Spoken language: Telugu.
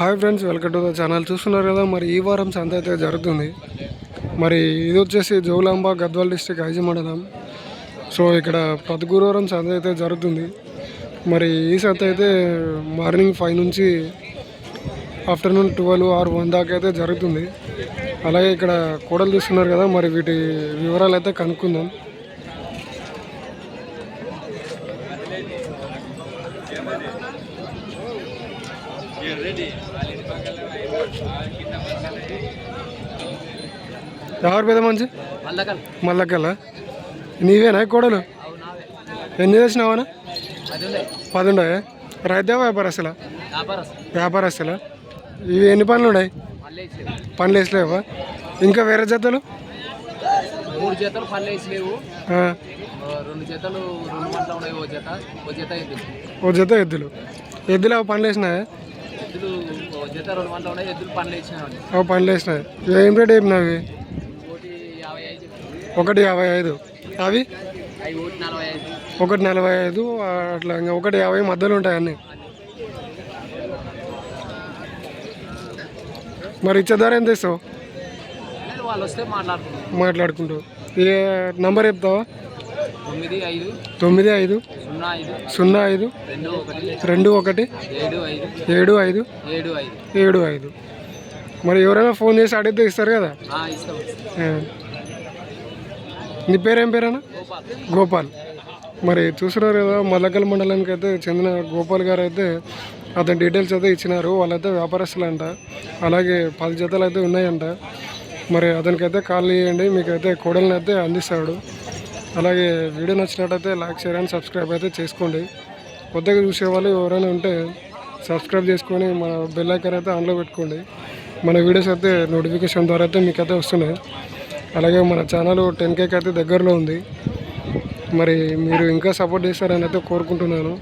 Hi friends welcome to the channel. చూస్తున్నారు కదా మరి ఈ వారం సంత అయితే జరుగుతుంది. మరి ఇది వచ్చేసి జోగులాంబ గద్వాల్ డిస్టిక్ ఐజీ మండలం. సో ఇక్కడ ప్రతి గురువారం సంత అయితే జరుగుతుంది. మరి ఈ సంత అయితే మార్నింగ్ ఫైవ్ నుంచి ఆఫ్టర్నూన్ ట్వెల్వ్ ఆర్ వన్ దాకా అయితే జరుగుతుంది. అలాగే ఇక్కడ కూడలు చూస్తున్నారు కదా మరి వీటి వివరాలు అయితే కనుక్కుందాం. ఎవరు పెద్ద మంచి మల్లకల్. నీవేనా కోడలు? ఎన్ని తెచ్చినావనా అది ఉండే పదుండే రైతే వ్యాపారస్తులా? వ్యాపారస్తు. వ్యాపారస్తులా? ఇవి ఎన్ని పనులు ఉన్నాయి? పనులు వేసలేవా? ఇంకా వేరే జతలు? మూడు జతలు పళ్ళు వేసలేవు. రెండు జతలు రెండు ఉన్నాయి ఓ జత. ఓ జత ఎద్దులు. ఓ జత ఎద్దులు. ఎద్దులు అవి పనులు వేసినాయా? ఎద్దులు జత రెండు మంటలు ఉన్నాయి ఎద్దులు అవి పనులు వేసినాయి. ఏం రేట్ యాభై ఐదు ఒకటి యాభై ఐదు. అవి? అవి ఒకటి నలభై ఐదు. అట్లా ఇంకా ఒకటి యాభై మధ్యలో ఉంటాయి అన్నీ. మరి ఇచ్చే ధర ఎంత ఇస్తావు? నేను వాళ్ళు వస్తే మాట్లాడుతున్నాం మాట్లాడుకుంటూ ఏ నంబర్ చెప్తావా? తొమ్మిది ఐదు తొమ్మిది ఐదు సున్నా ఐదు సున్నా ఐదు రెండు ఒకటి రెండు ఒకటి ఏడు ఐదు ఏడు ఐదు ఏడు ఐదు. ఏడు ఐదు. మరి ఎవరైనా ఫోన్ చేసి అడిగితే ఇస్తారు కదా? ఇస్తాం. నీ పేరేం పేరేనా గోపాల్. మరి చూస్తున్నారు కదా మల్లకల్ మండలానికి అయితే చెందిన గోపాల్ గారు అయితే అతని డీటెయిల్స్ అయితే ఇచ్చినారు. వాళ్ళైతే వ్యాపారస్తులు అంట అలాగే పది జతలు అయితే ఉన్నాయంట. మరి అతనికి అయితే కాల్ చేయండి మీకైతే కోడల్ని అయితే అందిస్తాడు. అలాగే వీడియో నచ్చినట్టయితే లైక్ షేర్ అండ్ సబ్స్క్రైబ్ అయితే చేసుకోండి. కొత్తగా చూసేవాళ్ళు ఎవరైనా ఉంటే సబ్స్క్రైబ్ చేసుకొని మన బెల్ ఐకన్ అయితే ఆన్లో పెట్టుకోండి. మన వీడియోస్ అయితే నోటిఫికేషన్ ద్వారా అయితే మీకైతే వస్తున్నాయి. అలాగే మన ఛానల్ టెన్ కేకి అయితే దగ్గరలో ఉంది. మరి మీరు ఇంకా సపోర్ట్ చేస్తారని అయితే కోరుకుంటున్నాను.